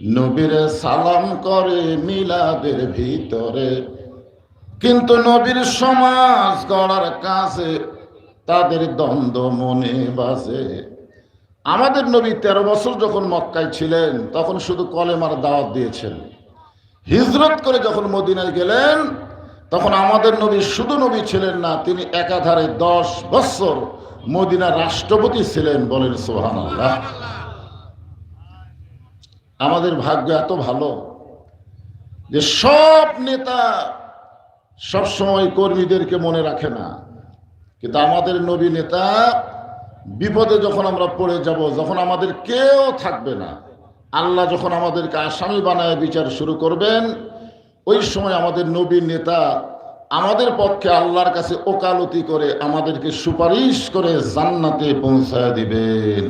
নবীরে সালাম করে মিলাদের ভিতরে। কিন্তু নবীর সমাজ গড়ার কাছে তাদের দ্বন্দ্ব মনে বাজে। আমাদের নবী তেরো বছর যখন মক্কায় ছিলেন, তখন শুধু কলেমার দাওয়াত দিয়েছেন। হিজরত করে যখন মদিনায় গেলেন, তখন আমাদের নবী শুধু নবী ছিলেন না, তিনি একাধারে দশ বছর মদিনা রাষ্ট্রপতি ছিলেন বলেন সোহান আল্লাহ আমাদের ভাগ্য এত ভালো যে সব নেতা সবসময় কর্মীদেরকে মনে রাখে না। কিন্তু আমাদের নবী নেতা বিপদে যখন আমরা পড়ে যাব, যখন আমাদের কেউ থাকবে না, আল্লাহ যখন আমাদেরকে আসামি বানায় বিচার শুরু করবেন, ওই সময় আমাদের নবী নেতা আমাদের পক্ষে আল্লাহর কাছে ওকালতি করে আমাদেরকে সুপারিশ করে জান্নাতে পৌঁছায় দিবেন।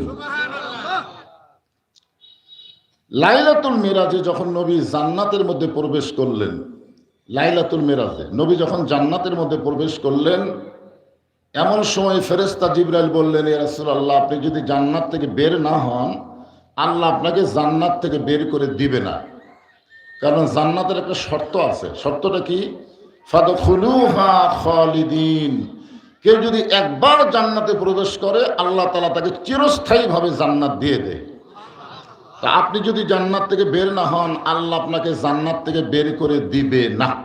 লাইলাতুল মেরাজে যখন নবী জান্নাতের মধ্যে প্রবেশ করলেন, লাইলাতুল মেরাজে, নবী যখন জান্নাতের মধ্যে প্রবেশ করলেন, এমন সময় ফেরেস্তা জিবরাইল বললেন রাসুল আল্লাহ আপনি যদি জান্নাত থেকে বের না হন, আল্লাহ আপনাকে জান্নাত থেকে বের করে দিবে না। কারণ জান্নাতের একটা শর্ত আছে। শর্তটা কি? খালিদিন। কেউ যদি একবার জান্নাতে প্রবেশ করে, আল্লাহ তালা তাকে চিরস্থায়ীভাবে জান্নাত দিয়ে দেয়। তা আপনি যদি জান্নাত থেকে বের না হন, আল্লাহ আপনাকে জান্নাত থেকে বের করে দিবে না।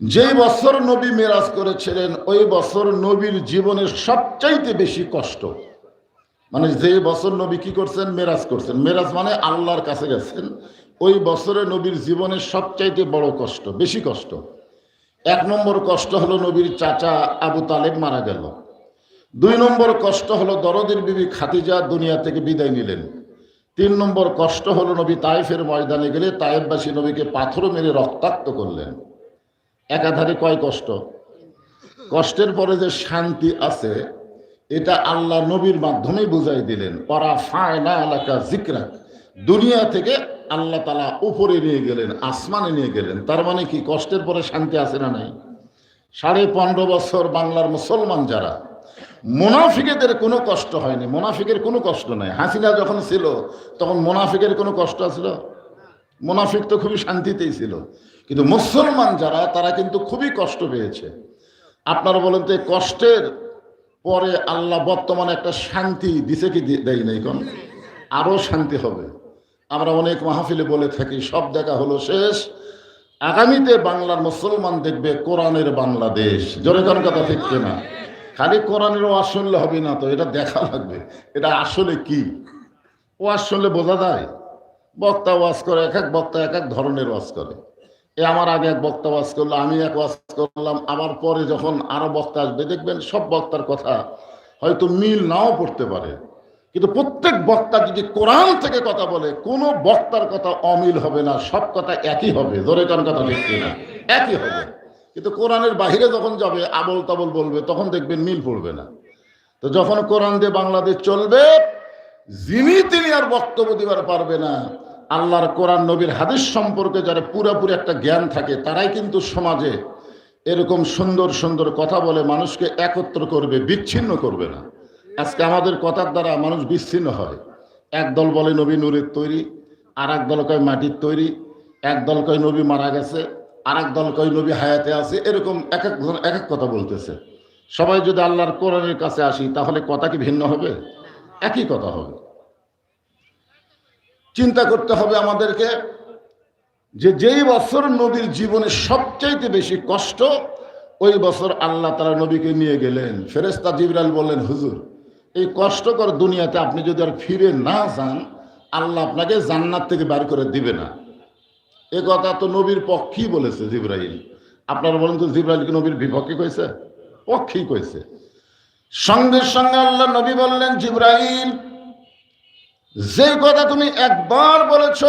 যেই বছর নবী মেরাজ করেছিলেন, ওই বছর নবীর জীবনের সবচাইতে বেশি কষ্ট। মানে যে বছর নবী কি করছেন? মেরাজ করছেন। মেরাজ মানে আল্লাহর কাছে গেছেন। ওই বছরে নবীর জীবনের সবচাইতে বড় কষ্ট, বেশি কষ্ট। এক নম্বর কষ্ট হলো নবীর চাচা আবু তালেব মারা গেল। দুই নম্বর কষ্ট হলো দরদের বিবি খাতিজা দুনিয়া থেকে বিদায় নিলেন। তিন নম্বর কষ্ট হলো নবী তাইফের ময়দানে গেলে তাইফবাসী নবীকে পাথর মেরে রক্তাক্ত করলেন। একাধারে কয় কষ্ট? কষ্টের পরে যে শান্তি আছে, এটা আল্লাহ নবীর মাধ্যমেই বুঝাই দিলেন। পরা ফায়না এলাকা জিকরাক দুনিয়া থেকে আল্লাহ তালা উপরে নিয়ে গেলেন, আসমানে নিয়ে গেলেন। তার মানে কি, কষ্টের পরে শান্তি আছে না নাই? সাড়ে পনেরো বছর বাংলার মুসলমান যারা মোনাফিকেদের কোনো কষ্ট হয়নি, মোনাফিকের কোনো কষ্ট নাই। হাসিনা যখন ছিল, তখন মোনাফিকের কোনো কষ্ট ছিল? মোনাফিক তো খুবই শান্তিতেই ছিল। কিন্তু মুসলমান যারা, তারা কিন্তু খুবই কষ্ট পেয়েছে। আপনারা বলেন তো কষ্টের পরে আল্লাহ বর্তমানে একটা শান্তি দিছে কি দেয় নাই কোন? আরও শান্তি হবে। আমরা অনেক মাহফিলে বলে থাকি, সব দেখা হলো শেষ। আগামীতে বাংলার মুসলমান দেখবে কোরআনের বাংলাদেশ। জোরে কোন কথা ঠিক না খালি কোরআনের ওয়াজ শুনলে হবে না তো, এটা দেখা লাগবে। এটা আসলে কি? ওয়াজ শুনলে বোঝা যায়। বক্তা ওয়াজ করে, এক এক বক্তা এক এক ধরনের ওয়াজ করে। এ আমার আগে এক বক্তা ওয়াজ করল, আমি এক ওয়াজ করলাম আমার পরে যখন আরও বক্তা আসবে, দেখবেন সব বক্তার কথা হয়তো মিল নাও পড়তে পারে। কিন্তু প্রত্যেক বক্তা যদি কোরআন থেকে কথা বলে, কোনো বক্তার কথা অমিল হবে না, সব কথা একই হবে। জোরে কথা লিখছে না একই হবে। কিন্তু কোরআনের বাহিরে যখন যাবে আবল তাবল বলবে, তখন দেখবেন মিল পড়বে না। তো যখন কোরআন দিয়ে বাংলাদেশ চলবে, যিনি তিনি আর বক্তব্য দিবার পারবে না। আল্লাহর কোরআন, নবীর হাদিস সম্পর্কে যারা পুরোপুরি একটা জ্ঞান থাকে, তারাই কিন্তু সমাজে এরকম সুন্দর সুন্দর কথা বলে মানুষকে একত্র করবে, বিচ্ছিন্ন করবে না। আজকে আমাদের কথার দ্বারা মানুষ বিচ্ছিন্ন হয়। এক দল বলে নবী নূরের তৈরি আর এক দল কয় মাটির তৈরি, এক দল কয় নবী মারা গেছে। আর এক দল কয়, নবী হায়াতে আছে? এরকম এক এক জন এক এক কথা বলতেছে। সবাই যদি আল্লাহর কোরআনের কাছে আসি, তাহলে কথা কি ভিন্ন হবে? একই কথা হবে। চিন্তা করতে হবে আমাদেরকে যে যেই বছর নবীর জীবনে সবচাইতে বেশি কষ্ট, ওই বছর আল্লাহ তারা নবীকে নিয়ে গেলেন। ফেরেস্তা জিবরাল বললেন, হুজুর, এই কষ্টকর দুনিয়াতে আপনি যদি আর ফিরে না যান, আল্লাহ আপনাকে জান্নাত থেকে বার করে দিবে না। এ কথা তো নবীর পক্ষেই বলেছে জিব্রাইল। আপনারা বলেন তো জিব্রাইল কি নবীর বিপক্ষে কইছে? পক্ষেই কইছে। সঙ্গে সঙ্গে আল্লাহ নবী বললেন, জিব্রাইল, যে কথা তুমি একবার বলেছ,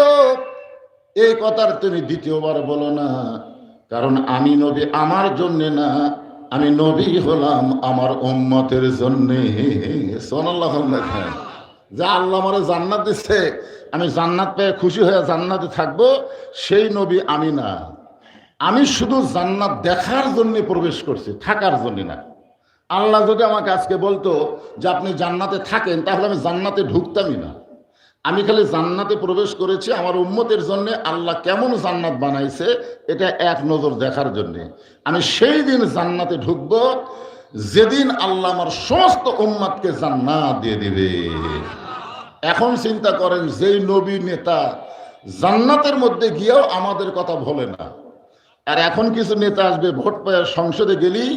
এই কথার তুমি দ্বিতীয়বার বলো না। কারণ আমি নবী আমার জন্য না, আমি নবী হলাম আমার উম্মতের জন্যে। সোনাল্লাহ যা আল্লাহ আমার জান্নাত দিচ্ছে আমি জান্নাত পেয়ে খুশি হয়ে জান্নাতে থাকব, সেই নবী আমি না। আমি শুধু জান্নাত দেখার জন্য প্রবেশ করছি, থাকার জন্য না। আল্লাহ যদি আমাকে আজকে বলতো যে আপনি জান্নাতে থাকেন, তাহলে আমি জান্নাতে ঢুকতামই না। আমি খালি জান্নাতে প্রবেশ করেছি আমার উম্মতের জন্য, আল্লাহ কেমন জান্নাত বানাইছে, এটা এক নজর দেখার জন্যে। আমি সেই দিন জান্নাতে ঢুকব যেদিন আল্লাহ আমার সমস্ত উম্মাদকে জান্নাত দিয়ে দিবে। এখন চিন্তা করেন, যেই নবী নেতা জান্নাতের মধ্যে গিয়েও আমাদের কথা ভোলে না। আর এখন কিছু নেতা আসবে, ভোট সংসদে গেলেই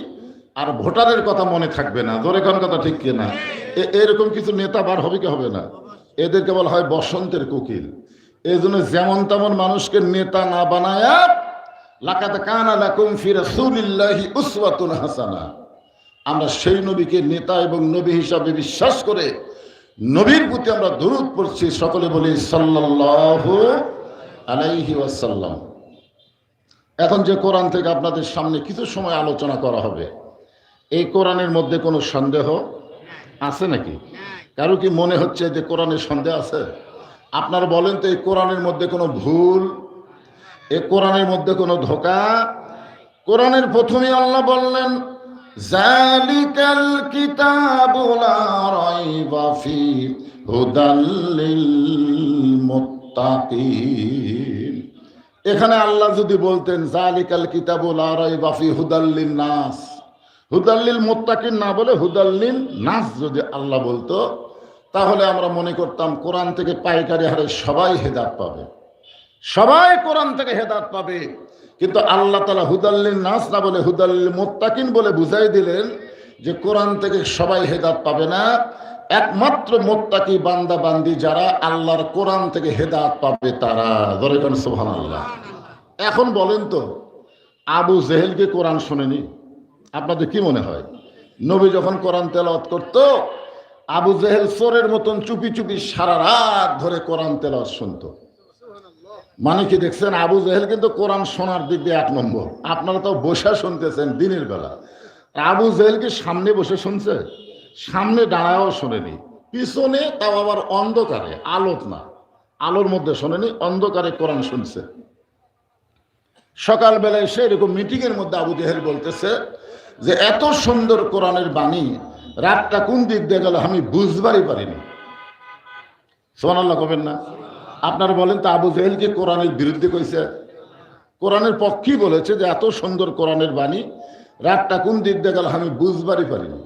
আর ভোটারের কথা মনে থাকবে না। জোরে কোন কথা ঠিক কিনা? এরকম কিছু নেতা বার হবে কি হবে না? এদেরকে বলা হয় বসন্তের কোকিল। এই জন্য যেমন তেমন মানুষকে নেতা না বানায়া লাকাত কানা লাকুম ফি রাসূলিল্লাহি উসওয়াতুন হাসানা। আমরা সেই নবীকে নেতা এবং নবী হিসাবে বিশ্বাস করে নবীর প্রতি আমরা দরুদ পড়ছি, সকলে বলি সাল্লাল্লাহু আলাইহি ওয়াসাল্লাম। এখন যে কোরআন থেকে আপনাদের সামনে কিছু সময় আলোচনা করা হবে, এই কোরআনের মধ্যে কোনো সন্দেহ আছে নাকি? কারও কি মনে হচ্ছে যে কোরআনের সন্দেহ আছে? আপনারা বলেন তো, এই কোরআনের মধ্যে কোনো ভুল, এই কোরআনের মধ্যে কোনো ধোকা? কোরআনের প্রথমে আল্লাহ বললেন জালিকাল ফি হুদাল লিল মুত্তাকিন এখানে আল্লাহ যদি বলতেন, জালিকাল কিতাবুল আরাই বাফি হুদাল্লিন নাস হুদাল্লিল মোত্তাকিন না বলে হুদাল্লিন নাস যদি আল্লাহ বলতো, তাহলে আমরা মনে করতাম, কোরআন থেকে পাইকারি হারে সবাই হেদাত পাবে। সবাই কোরআন থেকে হেদাত পাবে। কিন্তু আল্লাহ তালা হুদাল্লিন নাস না বলে হুদাল্লিল মোত্তাকিন বলে বুঝাই দিলেন যে কোরআন থেকে সবাই হেদাত পাবে না। একমাত্র মোত্তাকি বান্দা বান্দি যারা আল্লাহর কোরআন থেকে হেদাত পাবে তারা। ধরে কেন সোহান আল্লাহ এখন বলেন তো, আবু জেহেলকে কোরআন শোনেনি? আপনাদের কি মনে হয়? নবী যখন কোরআন তেলাওয়াত করত, আবু জেহেল চোরের মতন চুপি চুপি সারা রাত ধরে কোরআন তেলাওয়াত শুনতো। মানে কি দেখছেন? আবু জেহেল কিন্তু কোরআন শোনার দিক দিয়ে এক নম্বর। আপনারা তো বসে শুনতেছেন দিনের বেলা। আবু জেহেল কি সামনে বসে শুনছে? সামনে দাঁড়ায়ও শোনেনি। পিছনে তাও আবার অন্ধকারে আলোত না। আলোর মধ্যে শোনেনি, অন্ধকারে কোরআন শুনছে। সকালবেলায় এসে এরকম মিটিংয়ের মধ্যে আবু জেহেল বলতেছে যে, এত সুন্দর কোরআনের বাণী, রাতটা কোন দিক দিয়ে গেল আমি বুঝবারই পারিনি। সোমানাল্লাহ কবেন না? আপনারা বলেন তা আবু জেহেল কি কোরআনের বিরুদ্ধে কইছে? কোরআনের পক্ষেই বলেছে যে এত সুন্দর কোরআনের বাণী? রাতটা কোন দিক দিয়ে গেল আমি বুঝবারই পারিনি।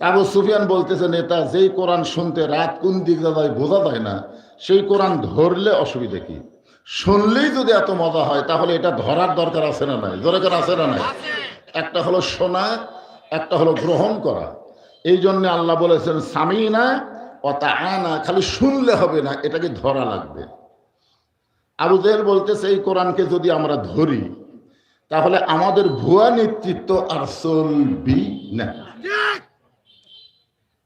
আবু সুফিয়ান বলতেছে, নেতা, যেই কোরআন শুনতে রাত কোন দিক যায় বোঝা যায় না। সেই কোরআন ধরলে অসুবিধা কি? শুনলেই যদি এত মজা হয়, তাহলে এটা ধরার দরকার আছে না নাই? দরকার আছে না নাই? একটা হলো শোনা, একটা হলো গ্রহণ করা। এই জন্য আল্লাহ বলেছেন, সামিনা অতা আনা খালি শুনলে হবে না, এটাকে ধরা লাগবে। জেহেল বলতেছে, এই কোরআনকে যদি আমরা ধরি, তাহলে আমাদের ভুয়া নেতৃত্ব আর চলবি না।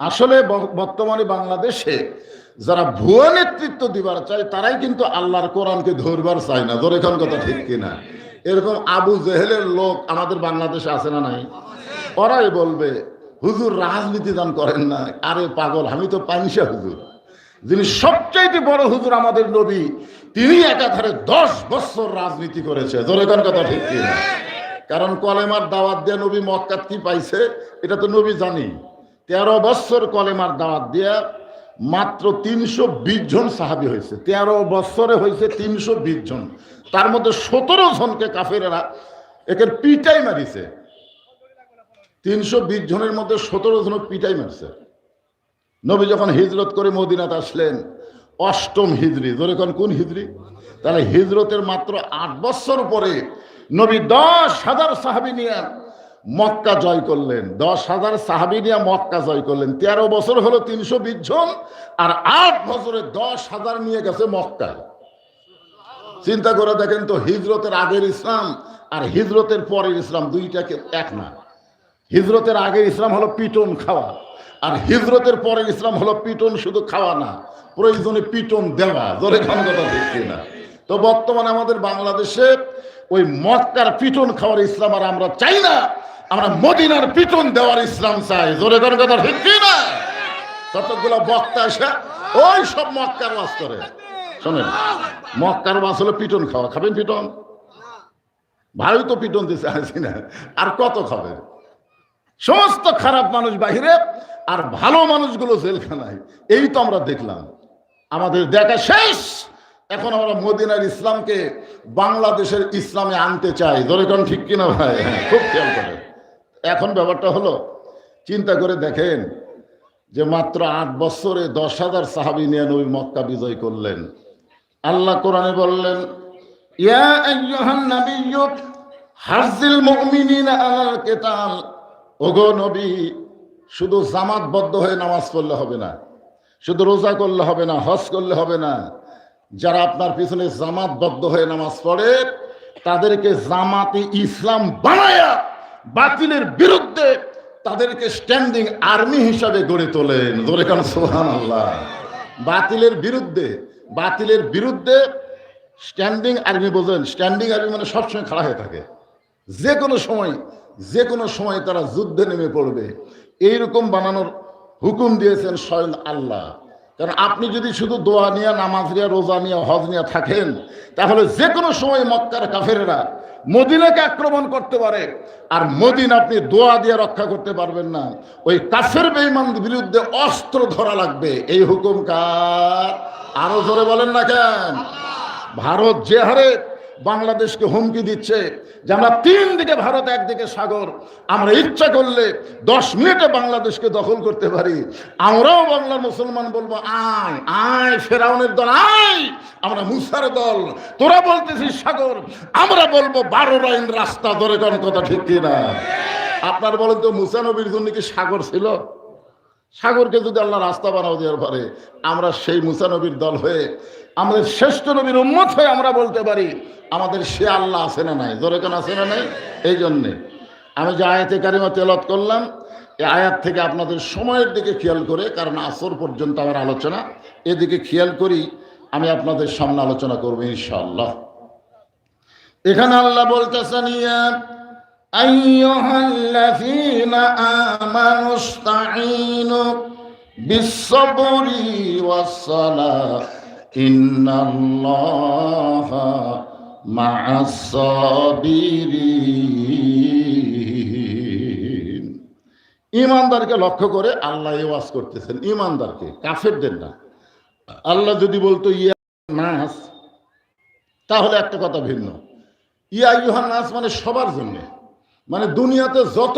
আসলে বর্তমানে বাংলাদেশে যারা ভুয়া নেতৃত্ব দিবার চায়, তারাই কিন্তু আল্লাহর কোরআনকে ধরবার চায় না। ধরে এখন কথা ঠিক কিনা? এরকম আবু জেহেলের লোক আমাদের বাংলাদেশে আছে না নাই? ওরাই বলবে হুজুর রাজনীতি দান করেন না। আরে পাগল, আমি তো পাইসা হুজুর। যিনি সবচাইতে বড় হুজুর আমাদের নবী, তিনি একাধারে দশ বছর রাজনীতি করেছে। ধরে কথা ঠিক কারণ কলেমার দাওয়াত দিয়ে নবী মক্কাত কি পাইছে? এটা তো নবী জানি। তেরো বছর কলেমার দাওয়াত দিয়ে মাত্র তিনশো বিশ জন সাহাবি হয়েছে। তেরো বছরে হয়েছে তিনশো বিশ জন। তার মধ্যে সতেরো জনকে কাফেরেরা একের পিটাই মারিছে। তিনশো বিশ জনের মধ্যে সতেরো জন পিটাই মারছে। নবী যখন হিজরত করে মদিনাতে আসলেন, অষ্টম হিজড়ি ধরে কোন কোন হিজড়ি তাহলে হিজরতের মাত্র আট বছর পরে নবী দশ হাজার সাহাবি নিয়ে মক্কা জয় করলেন। দশ হাজার সাহাবি নিয়ে মক্কা জয় করলেন। তেরো বছর হলো তিনশো বিশ জন, আর আট বছরে দশ হাজার নিয়ে গেছে মক্কায়। চিন্তা করে দেখেন তো, হিজরতের আগের ইসলাম আর হিজরতের পরের ইসলাম দুইটাকে এক না। হিজরতের আগে ইসলাম হলো পিটন খাওয়া, আর হিজরতের পরে ইসলাম হলো পিটন শুধু খাওয়া না, প্রয়োজনে পিটন দেওয়া, জোরে খান কথা দেখছি না তো বর্তমানে আমাদের বাংলাদেশে ওই মক্কার পিটন খাওয়ার ইসলাম আর আমরা চাই না, আমরা মদিনার পিটন দেওয়ার ইসলাম চাই, জোরে খান কথা দেখছি না কতগুলো বক্তা এসে ওই সব মক্কার বাস করে। শোনেন, মক্কার বাস হলো পিটন খাওয়া, খাবেন পিটন? ভালোই তো পিটন দিছে, আসি না, আর কত খাবে? সমস্ত খারাপ মানুষ বাহিরে আর ভালো মানুষগুলো জেলখানায়। এই তো আমরা দেখলাম। আমাদের দেখা শেষ। এখন আমরা মদিনার ইসলামকে বাংলাদেশের ইসলামে আনতে চাই। ধরে কোন ঠিক কিনা ভাই? খুব খেয়াল করে। এখন ব্যাপারটা হলো, চিন্তা করে দেখেন যে মাত্র আট বছরে দশ হাজার সাহাবি নিয়ে নবী মক্কা বিজয় করলেন। আল্লাহ কোরআনে বললেন, ইয়া আইয়ুহান নাবিয়্যু হারজিল মুমিনিনা আলাল কিতাল। ওগো নবী, শুধু জামাতবদ্ধ হয়ে নামাজ পড়লে হবে না, শুধু রোজা করলে হবে না, হজ করলে হবে না। যারা আপনার পিছনে জামাতবদ্ধ হয়ে নামাজ পড়ে, তাদেরকে জামাতে ইসলাম বানায়া বাতিলের বিরুদ্ধে তাদেরকে স্ট্যান্ডিং আর্মি হিসাবে গড়ে তোলেন। কারণ সোহান আল্লাহ বাতিলের বিরুদ্ধে বাতিলের বিরুদ্ধে স্ট্যান্ডিং আর্মি বোঝেন। স্ট্যান্ডিং আর্মি মানে সবসময় খাড়া হয়ে থাকে। যে কোনো সময় যে কোনো সময় তারা যুদ্ধে নেমে পড়বে। এইরকম বানানোর হুকুম দিয়েছেন স্বয়ং আল্লাহ। কারণ আপনি যদি শুধু দোয়া নিয়ে, নামাজ নিয়ে, রোজা নিয়ে, হজ নিয়ে থাকেন, তাহলে যে কোনো সময় মক্কার কাফেরেরা মদিনাকে আক্রমণ করতে পারে। আর মদিন আপনি দোয়া দিয়ে রক্ষা করতে পারবেন না। ওই কাফের বেইমান বিরুদ্ধে অস্ত্র ধরা লাগবে। এই হুকুম কার? আরও ধরে বলেন না কেন? ভারত যে হারে বাংলাদেশকে হুমকি দিচ্ছে যে আমরা তিন দিকে ভারত একদিকে সাগর। আমরা ইচ্ছা করলে দশ মিনিটে বাংলাদেশকে দখল করতে পারি। আমরাও বাংলার মুসলমান বলব, আয় আয়, ফেরাউনের দল, আয়, আমরা মুসার দল। তোরা বলতেছিস সাগর, আমরা বলব বারো লাইন রাস্তা ধরে কোন কথা ঠিক কিনা আপনার বলেন তো, মুসা নবীর জন্য কি সাগর ছিল? সাগরকে যদি আল্লাহ রাস্তা বানাও দেওয়ার পরে, আমরা সেই মুসা নবীর দল হয়ে, আমাদের শ্রেষ্ঠ নবীর উন্মত হয়ে আমরা বলতে পারি আমাদের সে আল্লাহ আছে না নাই জোরে কেন আছে না নাই এই জন্যে আমি যে আয়াতে কারিমা তেলত করলাম এই আয়াত থেকে আপনাদের সময়ের দিকে খেয়াল করে কারণ আসর পর্যন্ত আমার আলোচনা এদিকে খেয়াল করি আমি আপনাদের সামনে আলোচনা করবো ইনশাআল্লাহ এখানে আল্লাহ বলতেছেন ইয়া أيها الذين آمنوا استعينوا بالصبر والصلاة إن الله مع الصابرين ইমানদারকে লক্ষ্য করে আল্লাহ এ ওয়াজ করতেছেন ইমানদারকে কাফেরদের না আল্লাহ যদি বলতো ইয়া নাস তাহলে একটা কথা ভিন্ন ইয়া ইউহান নাস মানে সবার জন্যে মানে দুনিয়াতে যত